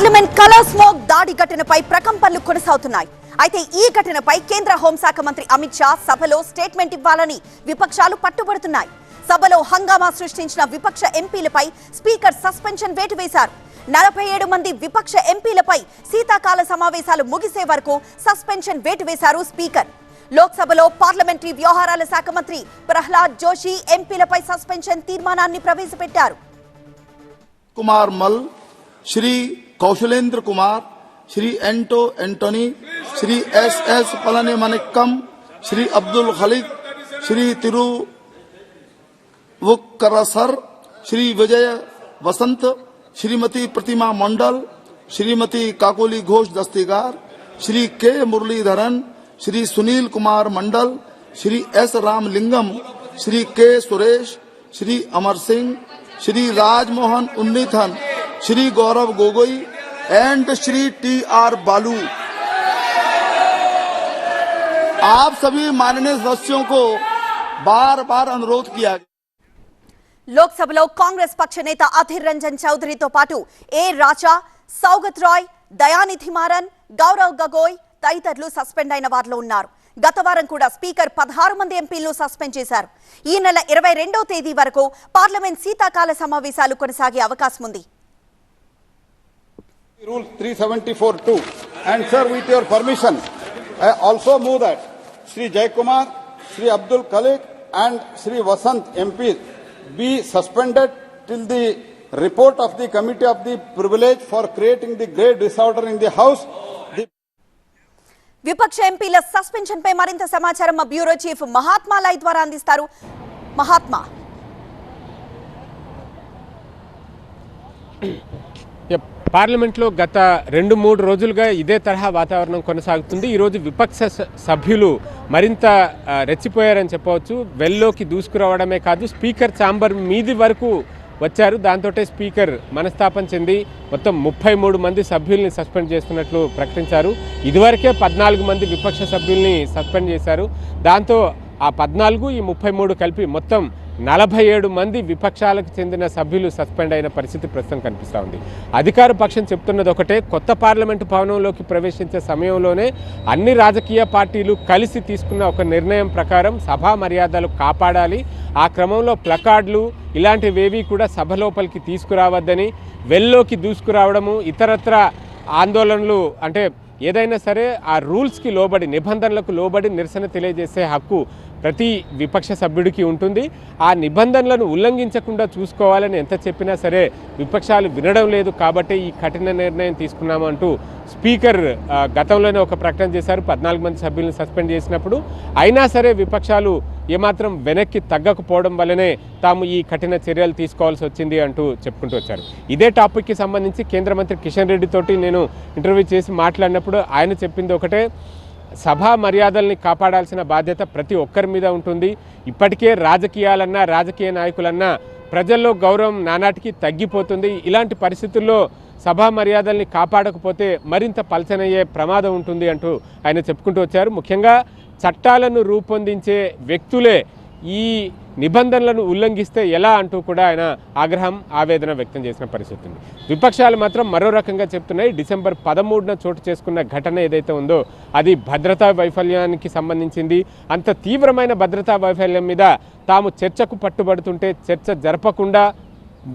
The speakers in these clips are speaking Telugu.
పార్లమెంట్ కలర్ స్మోక్ దాడి ఘటనపై ప్రకంపనలు కొనసాగుతున్నాయి. అయితే ఈ ఘటనపై కేంద్ర హోంశాఖ మంత్రి అమిత్ షా సభలో స్టేట్మెంట్ ఇవ్వాలని విపక్షాలు పట్టుబడుతున్నాయి. సభలో హంగామా సృష్టించిన విపక్ష ఎంపీలపై స్పీకర్ సస్పెన్షన్ వేటు వేశారు. నలభై ఏడు మంది విపక్ష ఎంపీలపై శీతాకాల సమావేశాలు ముగిసే వరకు సస్పెన్షన్ వేటు వేశారు స్పీకర్. లోక్సభలో పార్లమెంటరీ వ్యవహారాల శాఖ మంత్రి ప్రహ్లాద్ జోషి ఎంపీలపై సస్పెన్షన్ తీర్మానాన్ని ప్రవేశపెట్టారు. కుమార్ మల్ Shri Kaushalendra Kumar, Shri Anto Antony, Shri S S Palani Manickam, Shri Abdul Khaleeq Shri Thirunavukkarasar, Shri Vijay Vasant, Shrimati Pratima Mondal, Shrimati Kakoli Ghosh Dastidar, Shri K Muralidharan, Shri Sunil Kumar Mandal, Shri S Ramalingam, Shri K Suresh, Shri Amar Singh, Shri Rajmohan Unnithan Shri Gaurav Gogoi and Shri T R Balu आप सभी माननीय सदस्यों को बार बार अनुरोध किया गया లోక్సభలో కాంగ్రెస్ పక్ష నేత అధిర్ రంజన్ చౌదరితో పాటు ఏ రాజా సౌగత్ రాయ్ దయానిధి మారన్ గౌరవ్ గగోయ్ తదితరులు సస్పెండ్ అయిన వారిలో ఉన్నారు గత వారం కూడా స్పీకర్ పదహారు మంది ఎంపీలను సస్పెండ్ చేశారు ఈ నెల ఇరవై రెండో తేదీ వరకు పార్లమెంట్ శీతాకాల సమావేశాలు కొనసాగే అవకాశం ఉంది Rule 374-2. And sir, with your permission, I also move that Sri Jaykumar, Sri Abdul Khalik and Sri Vasant MP be suspended till the report of the Committee of the Privilege for creating the great disorder in the House. The విపక్ష ఎంపీల సస్పెన్షన్ పై మరింత సమాచారం మా బ్యూరో చీఫ్ మహాత్మా లై ద్వారా అందిస్తారు మహాత్మా పార్లమెంట్లో గత రెండు మూడు రోజులుగా ఇదే తరహా వాతావరణం కొనసాగుతుంది. ఈరోజు విపక్ష స- సభ్యులు మరింత రెచ్చిపోయారని చెప్పవచ్చు. వెల్లోకి దూసుకురావడమే కాదు స్పీకర్ ఛాంబర్ మీది వరకు వచ్చారు. దాంతో స్పీకర్ మనస్తాపం చెంది మొత్తం ముప్పై మూడు మంది సభ్యుల్ని సస్పెండ్ చేస్తున్నట్లు ప్రకటించారు. ఇదివరకే పద్నాలుగు మంది విపక్ష సభ్యుల్ని సస్పెండ్ చేశారు. దాంతో ఆ పద్నాలుగు ఈ ముప్పై మూడు కలిపి మొత్తం నలభై ఏడు మంది విపక్షాలకు చెందిన సభ్యులు సస్పెండ్ అయిన పరిస్థితి ప్రస్తుతం కనిపిస్తూ ఉంది. అధికార పక్షం చెప్తున్నది ఒకటే కొత్త పార్లమెంటు భవనంలోకి ప్రవేశించే సమయంలోనే అన్ని రాజకీయ పార్టీలు కలిసి తీసుకున్న ఒక నిర్ణయం ప్రకారం సభా మర్యాదలు కాపాడాలి. ఆ క్రమంలో ప్లకార్డులు ఇలాంటివేవి కూడా సభ లోపలికి తీసుకురావద్దని వెల్లోకి దూసుకురావడము ఇతరత్ర ఆందోళనలు అంటే ఏదైనా సరే ఆ రూల్స్కి లోబడి నిబంధనలకు లోబడి నిరసన తెలియజేసే హక్కు ప్రతి విపక్ష సభ్యుడికి ఉంటుంది. ఆ నిబంధనలను ఉల్లంఘించకుండా చూసుకోవాలని ఎంత చెప్పినా సరే విపక్షాలు వినడం లేదు కాబట్టి ఈ కఠిన నిర్ణయం తీసుకున్నామంటూ స్పీకర్ గతంలోనే ఒక ప్రకటన చేశారు. పద్నాలుగు మంది సభ్యులను సస్పెండ్ చేసినప్పుడు అయినా సరే విపక్షాలు ఏమాత్రం వెనక్కి తగ్గకపోవడం వల్లనే తాము ఈ కఠిన చర్యలు తీసుకోవాల్సి వచ్చింది అంటూ చెప్పుకుంటూ వచ్చారు. ఇదే టాపిక్కి సంబంధించి కేంద్ర మంత్రి కిషన్ రెడ్డితోటి నేను ఇంటర్వ్యూ చేసి మాట్లాడినప్పుడు ఆయన చెప్పింది ఒకటే సభా మర్యాదల్ని కాపాడాల్సిన బాధ్యత ప్రతి ఒక్కరి మీద ఉంటుంది. ఇప్పటికే రాజకీయాలన్నా రాజకీయ నాయకులన్నా ప్రజల్లో గౌరవం నానాటికి తగ్గిపోతుంది. ఇలాంటి పరిస్థితుల్లో సభా మర్యాదల్ని కాపాడకపోతే మరింత పలచనయ్యే ప్రమాదం ఉంటుంది అంటూ ఆయన చెప్పుకుంటూ వచ్చారు. ముఖ్యంగా చట్టాలను రూపొందించే వ్యక్తులే ఈ నిబంధనలను ఉల్లంఘిస్తే ఎలా అంటూ కూడా ఆయన ఆగ్రహం ఆవేదన వ్యక్తం చేసిన పరిస్థితి ఉంది. విపక్షాలు మాత్రం మరో రకంగా చెప్తున్నాయి. డిసెంబర్ పదమూడున చోటు చేసుకున్న ఘటన ఏదైతే ఉందో అది భద్రతా వైఫల్యానికి సంబంధించింది. అంత తీవ్రమైన భద్రతా వైఫల్యం మీద తాము చర్చకు పట్టుబడుతుంటే చర్చ జరపకుండా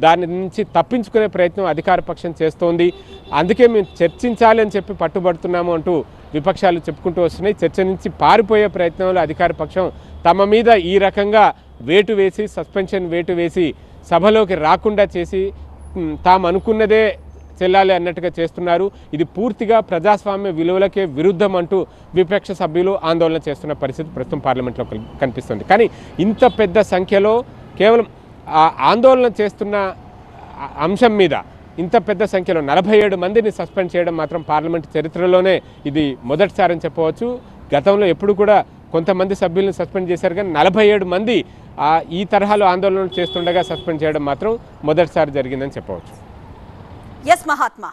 దాని నుంచి తప్పించుకునే ప్రయత్నం అధికార పక్షం చేస్తోంది. అందుకే మేము చర్చించాలి అని చెప్పి పట్టుబడుతున్నాము అంటూ విపక్షాలు చెప్పుకుంటూ వస్తున్నాయి. చర్చ నుంచి పారిపోయే ప్రయత్నంలో అధికార పక్షం తమ మీద ఈ రకంగా వేటు వేసి సస్పెన్షన్ వేటు వేసి సభలోకి రాకుండా చేసి తాము అనుకున్నదే చెల్లాలి అన్నట్టుగా చేస్తున్నారు. ఇది పూర్తిగా ప్రజాస్వామ్య విలువలకే విరుద్ధం అంటూ విపక్ష సభ్యులు ఆందోళన చేస్తున్న పరిస్థితి ప్రస్తుతం పార్లమెంట్లో కనిపిస్తుంది. కానీ ఇంత పెద్ద సంఖ్యలో కేవలం ఆందోళన చేస్తున్న అంశం మీద ఇంత పెద్ద సంఖ్యలో నలభై ఏడు మందిని సస్పెండ్ చేయడం మాత్రం పార్లమెంట్ చరిత్రలోనే ఇది మొదటిసారని చెప్పవచ్చు. గతంలో ఎప్పుడు కూడా కొంతమంది సభ్యులను సస్పెండ్ చేశారు కానీ నలభై ఏడు మంది ఈ తరహాలో ఆందోళనలు చేస్తుండగా సస్పెండ్ చేయడం మాత్రం మొదటిసారి జరిగిందని చెప్పవచ్చు. ఎస్ మహాత్మా